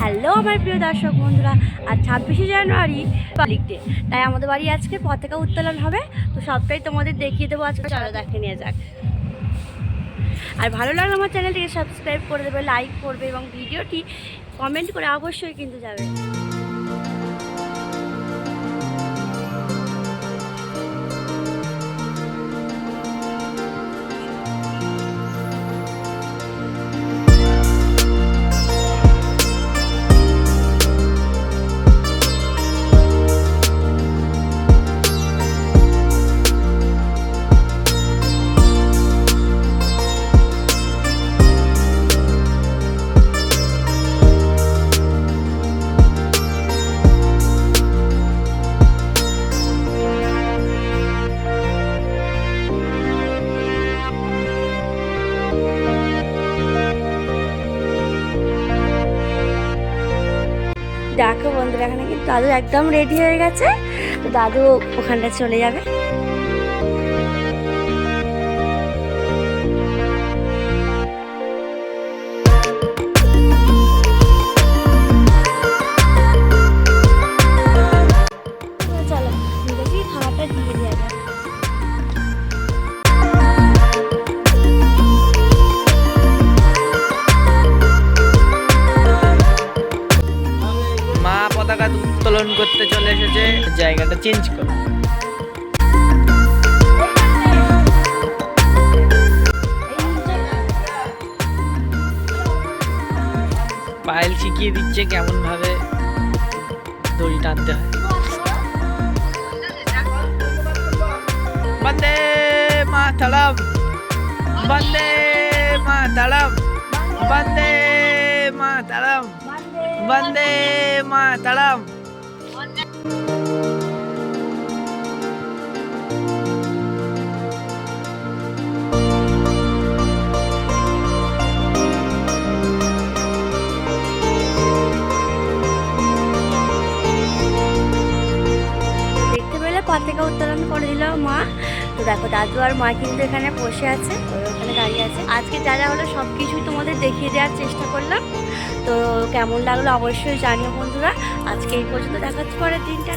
Hello আমার প্রিয় দর্শক বন্ধুরা আর ছাব্বিশে জানুয়ারি পাবলিক ডে তাই আমাদের বাড়ি আজকে পতাকা উত্তোলন হবে। তো সবটাই তোমাদের দেখিয়ে দেবো আজকে। চলো দেখে নিয়ে যাক। আর ভালো লাগলে আমার চ্যানেলটিকে সাবস্ক্রাইব করে দেবে লাইক করবে এবং ভিডিওটি কমেন্ট করে অবশ্যই কিন্তু যাবে। এখানে কিন্তু দাদু একদম রেডি হয়ে গেছে। তো দাদু ওখানটা চলে যাবে। পতাকা উত্তোলন করতে চলে এসেছে, জায়গাটা চেঞ্জ কর। পায়েল শিখিয়ে দিচ্ছে কেমন ভাবে দড়ি টানতে হয়। বন্দে মাতরম বন্দে মাতরম, বন্দে মাতরম বন্দে মাতরম পতাকা উত্তোলন করে দিল মা। তো দেখো, দাদু আর মা কিন্তু এখানে বসে আছে ওখানে দাঁড়িয়ে আছে। আজকে যা যা হলো সব কিছুই তোমাদের দেখিয়ে দেওয়ার চেষ্টা করলাম। তো কেমন লাগল অবশ্যই জানিও বন্ধুরা। আজকে এই পর্যন্ত দেখাচ্ছি পরের দিনটা